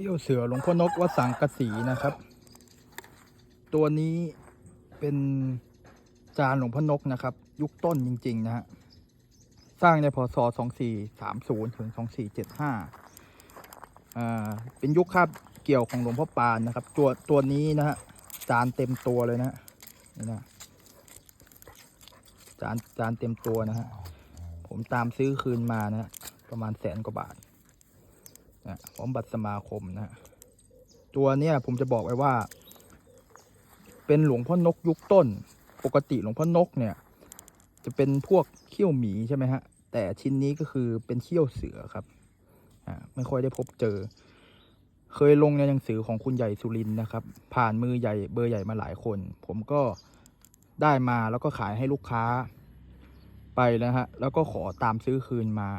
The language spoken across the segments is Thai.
เขี้ยวเสือหลวงพ่อนกวัดสังกะสีนะครับ ตัวนี้เป็นจานหลวงพ่อนกนะครับ ยุคต้นจริง ๆ นะฮะ สร้างในพศ 2430 ถึง 2475อ่าเป็นยุคคาบเกี่ยวของหลวงพ่อปานนะครับ ตัวตัวนี้นะฮะจานเต็มตัวเลยนะฮะนี่นะจานจานเต็มตัวนะฮะผมตามซื้อคืนมานะฮะประมาณแสนกว่าบาท นะพร้อมบัตรสมาคมนะฮะตัวเนี้ยผมจะบอกไว้ว่า เป็นหลวงพ่อนกยุคต้น ปกติหลวงพ่อนกเนี่ย จะเป็นพวกเขี้ยวหมีใช่ไหมฮะ แต่ชิ้นนี้ก็คือเป็นเขี้ยวเสือครับอ่าไม่ค่อยได้พบเจอ เคยลงในหนังสือของคุณใหญ่สุรินทร์นะครับ ผ่านมือใหญ่เบอร์ใหญ่มาหลายคน ผมก็ได้มาแล้วก็ขายให้ลูกค้าไปแล้วฮะ แล้วก็ขอตามซื้อคืนมา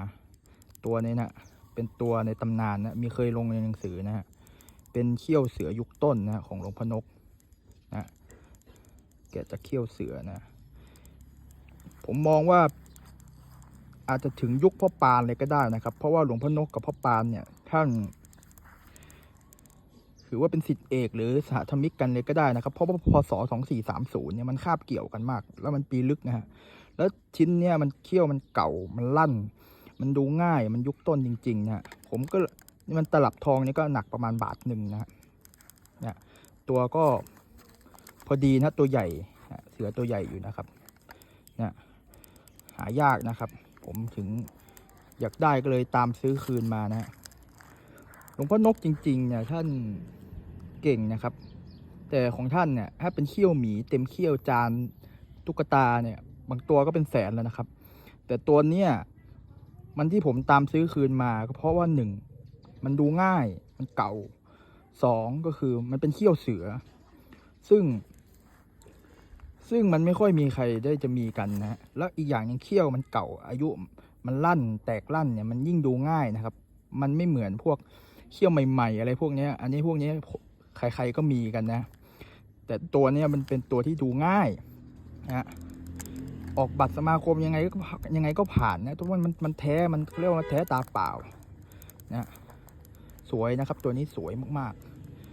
ตัวนี้นะ เป็นตัวในตำนานนะมีเคยลงในหนังสือนะฮะเป็นเขี้ยวเสือยุคต้นนะของหลวงพ่อนกนะแกะจากเขี้ยวเสือนะ ผมมองว่าอาจจะถึงยุคพ่อปานเลยก็ได้นะครับ เพราะว่าหลวงพ่อนกกับพ่อปานเนี่ยท่านถือว่าเป็นสิทธิเอกหรือสหธรรมิกกันเลยก็ได้นะครับ เพราะว่าพศสองสี่สามศูนย์เนี่ยมันคาบเกี่ยวกันมาก แล้วมันปีลึกนะฮะแล้วชิ้นเนี่ยมันเขี้ยวมันเก่ามันลั่น มันดูง่ายมันยุคต้นจริงๆนะฮะผมก็นี่มันตลับทองนี่ก็หนักประมาณบาทหนึ่งนะฮะเนี่ยตัวก็พอดีนะตัวใหญ่เสือตัวใหญ่อยู่นะครับเนี่ยหายากนะครับ ผมถึงอยากได้ก็เลยตามซื้อคืนมานะฮะหลวงพ่อนกจริงๆเนี่ยท่านเก่งนะครับ แต่ของท่านเนี่ยถ้าเป็นเขี้ยวหมีเต็มเขี้ยวจานตุ๊กตาเนี่ยบางตัวก็เป็นแสนแล้วนะครับ แต่ตัวเนี้ย มันที่ผมตามซื้อคืนมาก็เพราะว่าหนึ่งมันดูง่ายมันเก่าสองก็คือมันเป็นเขี้ยวเสือ ซึ่ง ซึ่งมันไม่ค่อยมีใครได้จะมีกันนะฮะแล้วอีกอย่างหนึงเขี้ยวมันเก่า อายุมันลั่นแตกลั่นเนี่ยมันยิ่งดูง่ายนะครับ มันไม่เหมือนพวกเขี้ยวใหม่ ๆ อะไรพวกนี้อันนี้พวกนี้ใครๆก็มีกันนะ แต่ตัวนี้มันเป็นตัวที่ดูง่ายนะ ออกบัตรสมาคมยังไงก็ยังไงก็ผ่านนะทุกคนมันมันแท้มันเรียกว่าแท้ตาเปล่านะสวยนะครับ ตัวนี้สวยมาก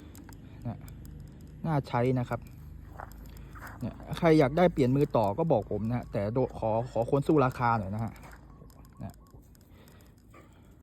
ๆนะน่าใช้นะครับเนี่ยใครอยากได้เปลี่ยนมือต่อก็บอกผมนะแต่ขอขอคนสู้ราคาหน่อยนะฮะ